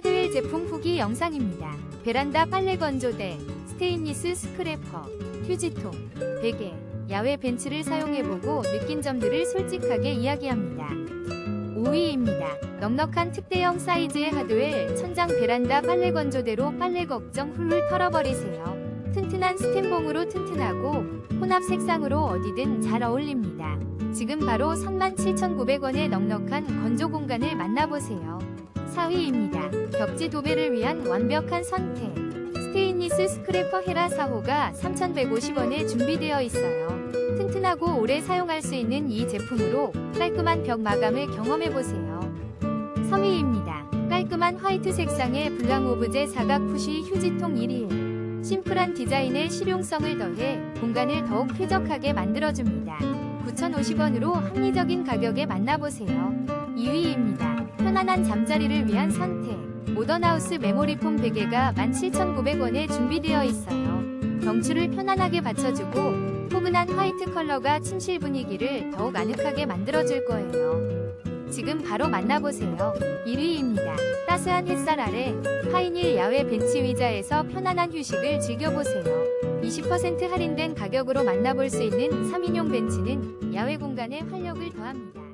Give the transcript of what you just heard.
하드웰 제품 후기 영상입니다. 베란다 빨래 건조대, 스테인리스 스크래퍼, 휴지통, 베개, 야외 벤치를 사용해보고 느낀 점들을 솔직하게 이야기합니다. 5위입니다. 넉넉한 특대형 사이즈의 하드웰 천장 베란다 빨래 건조대로 빨래 걱정 훌훌 털어버리세요. 튼튼한 스텐봉으로 튼튼하고 혼합 색상으로 어디든 잘 어울립니다. 지금 바로 37,900원의 넉넉한 건조 공간을 만나보세요. 4위입니다. 벽지 도배를 위한 완벽한 선택. 스테인리스 스크래퍼 헤라 4호가 3,150원에 준비되어 있어요. 튼튼하고 오래 사용할 수 있는 이 제품으로 깔끔한 벽 마감을 경험해보세요. 3위입니다. 깔끔한 화이트 색상의 블랑 오브제 사각 푸시 휴지통 1일. 심플한 디자인에 실용성을 더해 공간을 더욱 쾌적하게 만들어줍니다. 9,050원으로 합리적인 가격에 만나보세요. 2위입니다. 편안한 잠자리를 위한 선택. 모던하우스 메모리폼 베개가 17,900원에 준비되어 있어요. 경추를 편안하게 받쳐주고 포근한 화이트 컬러가 침실 분위기를 더욱 아늑하게 만들어줄 거예요. 지금 바로 만나보세요. 1위입니다. 따스한 햇살 아래 파이닐 야외 벤치 의자에서 편안한 휴식을 즐겨보세요. 20% 할인된 가격으로 만나볼 수 있는 3인용 벤치는 야외 공간에 활력을 더합니다.